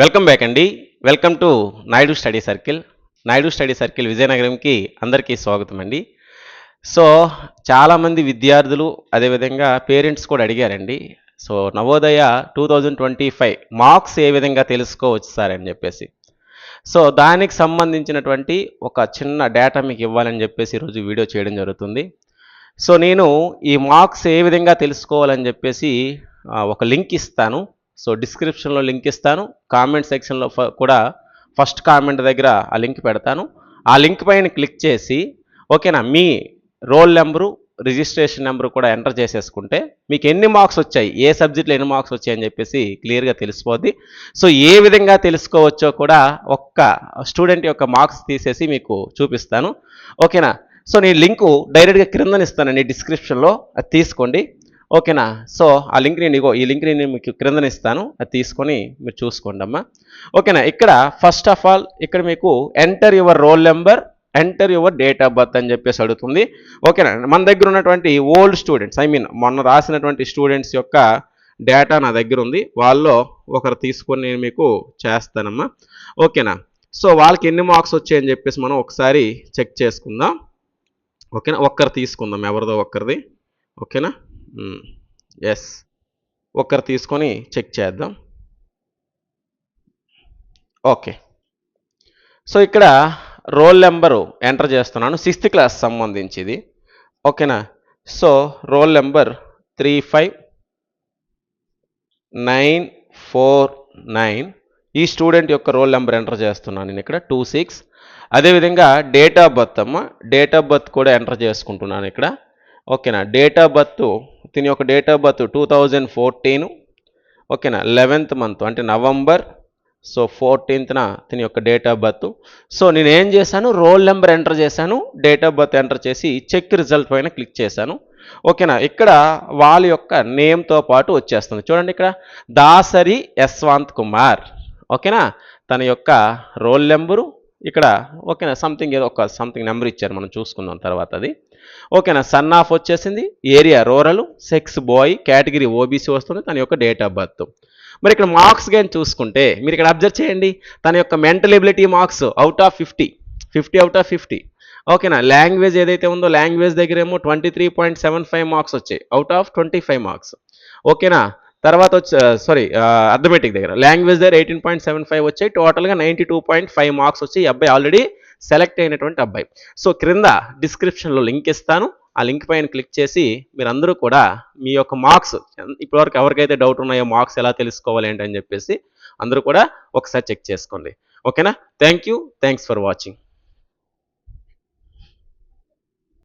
Welcome back అండి. Welcome to Naidu study circle. Naidu study circle విజయనగరంకి అందరికీ స్వాగతం అండి. సో చాలామంది విద్యార్థులు అదేవిధంగా పేరెంట్స్ కూడా అడిగారండి. So Navodaya two thousand twenty five marks ఏ విధంగా తెలుసుకోవచ్చు సార్ అని చెప్పేసి. సో దానికి సంబంధించినటువంటి ఒక చిన్న డేటా మీకు ఇవ్వాలని చెప్పేసి ఈరోజు వీడియో చేయడం జరుగుతుంది. సో నేను ఈ మార్క్స్ ఏ విధంగా తెలుసుకోవాలని చెప్పేసి ఒక లింక్ ఇస్తాను. సో డిస్క్రిప్షన్లో లింక్ ఇస్తాను. కామెంట్ సెక్షన్లో కూడా ఫస్ట్ కామెంట్ దగ్గర ఆ లింక్ పెడతాను. ఆ లింక్ పైన క్లిక్ చేసి ఓకేనా మీ రోల్ నెంబరు రిజిస్ట్రేషన్ నెంబర్ కూడా ఎంటర్ చేసేసుకుంటే మీకు ఎన్ని మార్క్స్ వచ్చాయి ఏ సబ్జెక్ట్లో ఎన్ని మార్క్స్ వచ్చాయి అని చెప్పేసి క్లియర్గా తెలిసిపోద్ది. సో ఏ విధంగా తెలుసుకోవచ్చో కూడా ఒక్క స్టూడెంట్ యొక్క మార్క్స్ తీసేసి మీకు చూపిస్తాను. ఓకేనా సో నేను లింకు డైరెక్ట్గా క్రిందన ఇస్తానండి డిస్క్రిప్షన్లో అది తీసుకోండి. ఓకేనా? సో ఆ లింక్ నేను ఇగో ఈ లింక్ నేను మీకు క్రిందన ఇస్తాను. అది తీసుకొని మీరు చూసుకోండి అమ్మా ఓకేనా? ఇక్కడ ఫస్ట్ ఆఫ్ ఆల్ ఇక్కడ మీకు enter your roll number enter your date of birth అని చెప్పేసి అడుగుతుంది. ఓకేనా? మన దగ్గర ఉన్నటువంటి ఓల్డ్ స్టూడెంట్స్ ఐ మీన్ మొన్న రాసినటువంటి స్టూడెంట్స్ యొక్క డేటా నా దగ్గర ఉంది. వాళ్ళలో ఒకరు తీసుకొని నేను మీకు చేస్తానమ్మా. ఓకేనా? సో వాళ్ళకి ఎన్ని మార్క్స్ వచ్చాయని చెప్పేసి మనం ఒకసారి చెక్ చేసుకుందాం. ఓకేనా? ఒక్కరు తీసుకుందాం ఎవరిదో ఒక్కరిది. ఓకేనా? ఎస్ ఒకరు తీసుకొని చెక్ చేద్దాం. ఓకే సో ఇక్కడ రోల్ నెంబరు ఎంటర్ చేస్తున్నాను. సిక్స్త్ క్లాస్ సంబంధించింది. ఓకేనా so roll number three five nine four nine. ఈ స్టూడెంట్ యొక్క రోల్ నెంబర్ ఎంటర్ చేస్తున్నాను నేను ఇక్కడ. టూ సిక్స్ అదేవిధంగా డేట్ ఆఫ్ బర్త్ అమ్మ. డేట్ ఆఫ్ బర్త్ కూడా ఎంటర్ చేసుకుంటున్నాను ఇక్కడ. ఓకేనా డేట్ ఆఫ్ బర్త్ తిని యొక్క date of birth two thousand fourteen ఓకేనా లెవెన్త్ మంత్ అంటే నవంబర్ సో ఫోర్టీన్త్న తిని యొక్క డేట్ ఆఫ్ బర్త్ సో నేను ఏం చేశాను? రోల్ నెంబర్ ఎంటర్ చేశాను. డేట్ ఆఫ్ బర్త్ ఎంటర్ చేసి చెక్ రిజల్ట్ పైన క్లిక్ చేశాను. ఓకేనా ఇక్కడ వాళ్ళ యొక్క నేమ్తో పాటు వచ్చేస్తుంది. చూడండి ఇక్కడ. దాసరి యశ్వంత్ కుమార్ ఓకేనా తన యొక్క రోల్ నెంబరు ఇక్కడ ఓకేనా సంథింగ్ ఏదో ఒక సంథింగ్ నెంబర్ ఇచ్చారు మనం చూసుకుందాం తర్వాత అది. ఓకేనా సన్ ఆఫ్ వచ్చేసింది area rural sex boy category OBC వస్తుంది తన యొక్క డేట్ ఆఫ్ బర్త్ మరి ఇక్కడ మార్క్స్ కానీ చూసుకుంటే మీరు ఇక్కడ అబ్జర్వ్ చేయండి తన యొక్క mental ability marks out of fifty fifty out of fifty ఓకేనా లాంగ్వేజ్ ఏదైతే ఉందో లాంగ్వేజ్ దగ్గర ఏమో twenty three point seven five marks వచ్చాయి out of twenty five marks ఓకేనా తర్వాత వచ్చి సారీ అథమెటిక్ దగ్గర. లాంగ్వేజ్ దగ్గర ఎయిటీన్ పాయింట్ సెవెన్ ఫైవ్ వచ్చాయి. టోటల్గా ninety two point five marks వచ్చి ఈ అబ్బాయి ఆల్రెడీ సెలెక్ట్ అయినటువంటి అబ్బాయి. సో క్రింద డిస్క్రిప్షన్లో లింక్ ఇస్తాను. ఆ లింక్ పైన క్లిక్ చేసి మీరందరూ కూడా మీ యొక్క మార్క్స్ ఇప్పటివరకు ఎవరికైతే డౌట్ ఉన్నాయో మార్క్స్ ఎలా తెలుసుకోవాలి ఏంటని చెప్పేసి అందరూ కూడా ఒకసారి చెక్ చేసుకోండి. ఓకేనా thank you thanks for watching